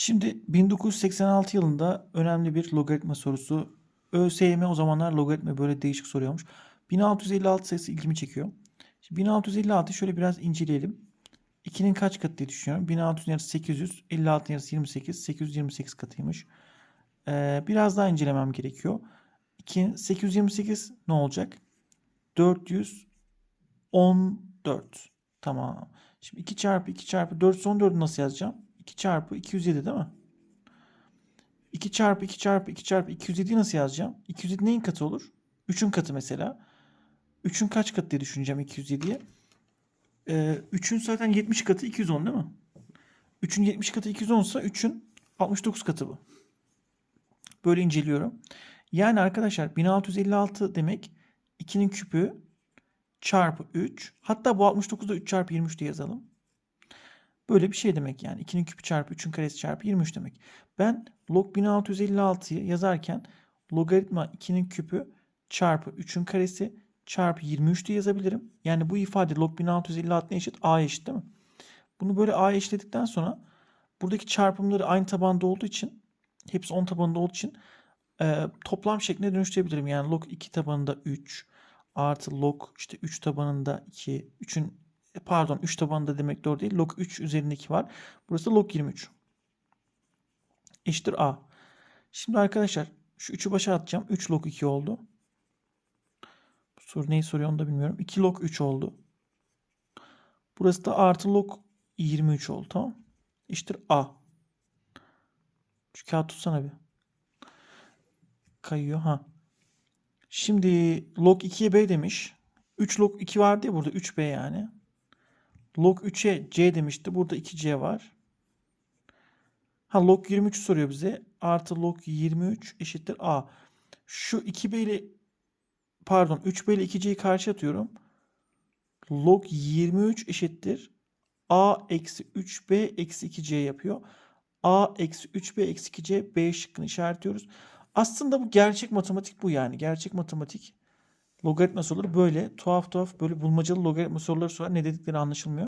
Şimdi 1986 yılında önemli bir logaritma sorusu. ÖSYM o zamanlar logaritma böyle değişik soruyormuş. 1656 sayısı ilgimi çekiyor. Şimdi 1656'yı şöyle biraz inceleyelim. 2'nin kaç katı diye düşünüyorum. 1600'ün yarısı 800, 56'ın yarısı 28, 828 katıymış. Ee, biraz daha incelemem gerekiyor. 2, 828 ne olacak? 414. Tamam. Şimdi 2 çarpı 2 çarpı 414'ü nasıl yazacağım? 2 çarpı 207 değil mi? 2 çarpı 2 çarpı 2 çarpı 207'yi nasıl yazacağım? 207 neyin katı olur? 3'ün katı mesela. 3'ün kaç katı diye düşüneceğim 207'ye. Ee, 3'ün zaten 70 katı 210 değil mi? 3'ün 70 katı 210 ise 3'ün 69 katı bu. Böyle inceliyorum. Yani arkadaşlar 1656 demek 2'nin küpü çarpı 3. Hatta bu 69'da 3 çarpı 23 diye yazalım. Böyle bir şey demek yani. 2'nin küpü çarpı 3'ün karesi çarpı 23 demek. Ben log 1656'yı yazarken logaritma 2'nin küpü çarpı 3'ün karesi çarpı 23 diye yazabilirim. Yani bu ifade log 1656 ne eşit? A eşit değil mi? Bunu böyle A'ya eşitledikten sonra buradaki çarpımları aynı tabanda olduğu için hepsi 10 tabanında olduğu için e, toplam şekline dönüştürebilirim. Yani log 2 tabanında 3 artı log işte 3 tabanında 2 3'ün pardon 3 tabanında demek doğru değil. Log 3 üzerinde 2 var. Burası log 23. Eşittir A. Şimdi arkadaşlar şu 3'ü başa atacağım. 3 log 2 oldu. Bu soru neyi soruyor onu da bilmiyorum. 2 log 3 oldu. Burası da artı log 23 oldu. Tamam. Eşittir A. Şu kağıt tutsana bir. Kayıyor. Ha. Şimdi log 2'ye B demiş. 3 log 2 vardı ya burada 3B yani. Log 3'e C demişti. Burada 2C var. Ha log 23 soruyor bize. Artı log 23 eşittir A. Şu 2B ile pardon 3B ile 2C'yi karşı atıyorum. Log 23 eşittir. A eksi 3B eksi 2C yapıyor. A eksi 3B eksi 2C B şıkkını işaretliyoruz. Aslında bu gerçek matematik bu yani. Gerçek matematik logaritma soruları böyle tuhaf tuhaf böyle bulmacalı logaritma soruları sorar. Ne dedikleri anlaşılmıyor.